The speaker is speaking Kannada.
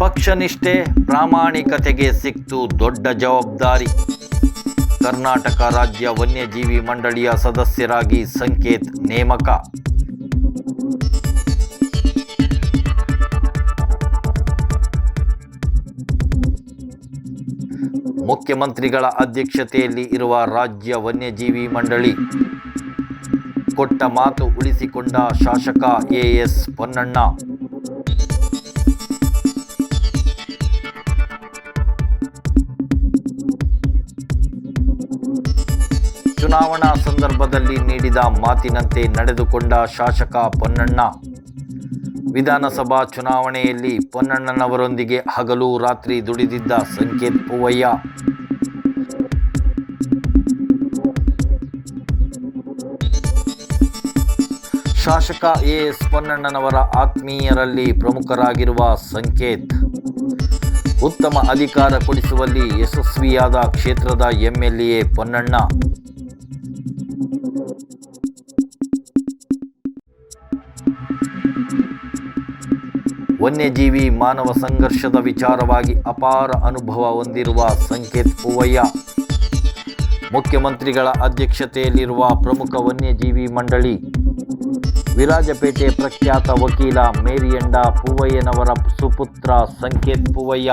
ಪಕ್ಷನಿಷ್ಠೆ ಪ್ರಾಮಾಣಿಕತೆಗೆ ಸಿಕ್ತು ದೊಡ್ಡ ಜವಾಬ್ದಾರಿ. ಕರ್ನಾಟಕ ರಾಜ್ಯ ವನ್ಯಜೀವಿ ಮಂಡಳಿಯ ಸದಸ್ಯರಾಗಿ ಸಂಕೇತ್ ನೇಮಕ. ಮುಖ್ಯಮಂತ್ರಿಗಳ ಅಧ್ಯಕ್ಷತೆಯಲ್ಲಿ ಇರುವ ರಾಜ್ಯ ವನ್ಯಜೀವಿ ಮಂಡಳಿ. ಕೊಟ್ಟ ಮಾತು ಉಳಿಸಿಕೊಂಡ ಶಾಸಕ ಎಎಸ್ ಪೊನ್ನಣ್ಣ. ಚುನಾವಣಾ ಸಂದರ್ಭದಲ್ಲಿ ನೀಡಿದ ಮಾತಿನಂತೆ ನಡೆದುಕೊಂಡ ಶಾಸಕ ಪೊನ್ನಣ್ಣ. ವಿಧಾನಸಭಾ ಚುನಾವಣೆಯಲ್ಲಿ ಪೊನ್ನಣ್ಣನವರೊಂದಿಗೆ ಹಗಲು ರಾತ್ರಿ ದುಡಿದಿದ್ದ ಸಂಕೇತ್ ಪೂವಯ್ಯ. ಶಾಸಕ ಎ ಎಸ್ ಪೊನ್ನಣ್ಣನವರ ಆತ್ಮೀಯರಲ್ಲಿ ಪ್ರಮುಖರಾಗಿರುವ ಸಂಕೇತ್. ಉತ್ತಮ ಅಧಿಕಾರ ಕೊಡಿಸುವಲ್ಲಿ ಯಶಸ್ವಿಯಾದ ಕ್ಷೇತ್ರದ ಎಂಎಲ್ಎ ಪೊನ್ನಣ್ಣ. ವನ್ಯಜೀವಿ ಮಾನವ ಸಂಘರ್ಷದ ವಿಚಾರವಾಗಿ ಅಪಾರ ಅನುಭವ ಹೊಂದಿರುವ ಸಂಕೇತ್ ಪೂವಯ್ಯ. ಮುಖ್ಯಮಂತ್ರಿಗಳ ಅಧ್ಯಕ್ಷತೆಯಲ್ಲಿರುವ ಪ್ರಮುಖ ವನ್ಯಜೀವಿ ಮಂಡಳಿ. ವಿರಾಜಪೇಟೆ ಪ್ರಖ್ಯಾತ ವಕೀಲ ಮೇರಿಯಂಡ ಪೂವಯ್ಯನವರ ಸುಪುತ್ರ ಸಂಕೇತ್ ಪೂವಯ್ಯ.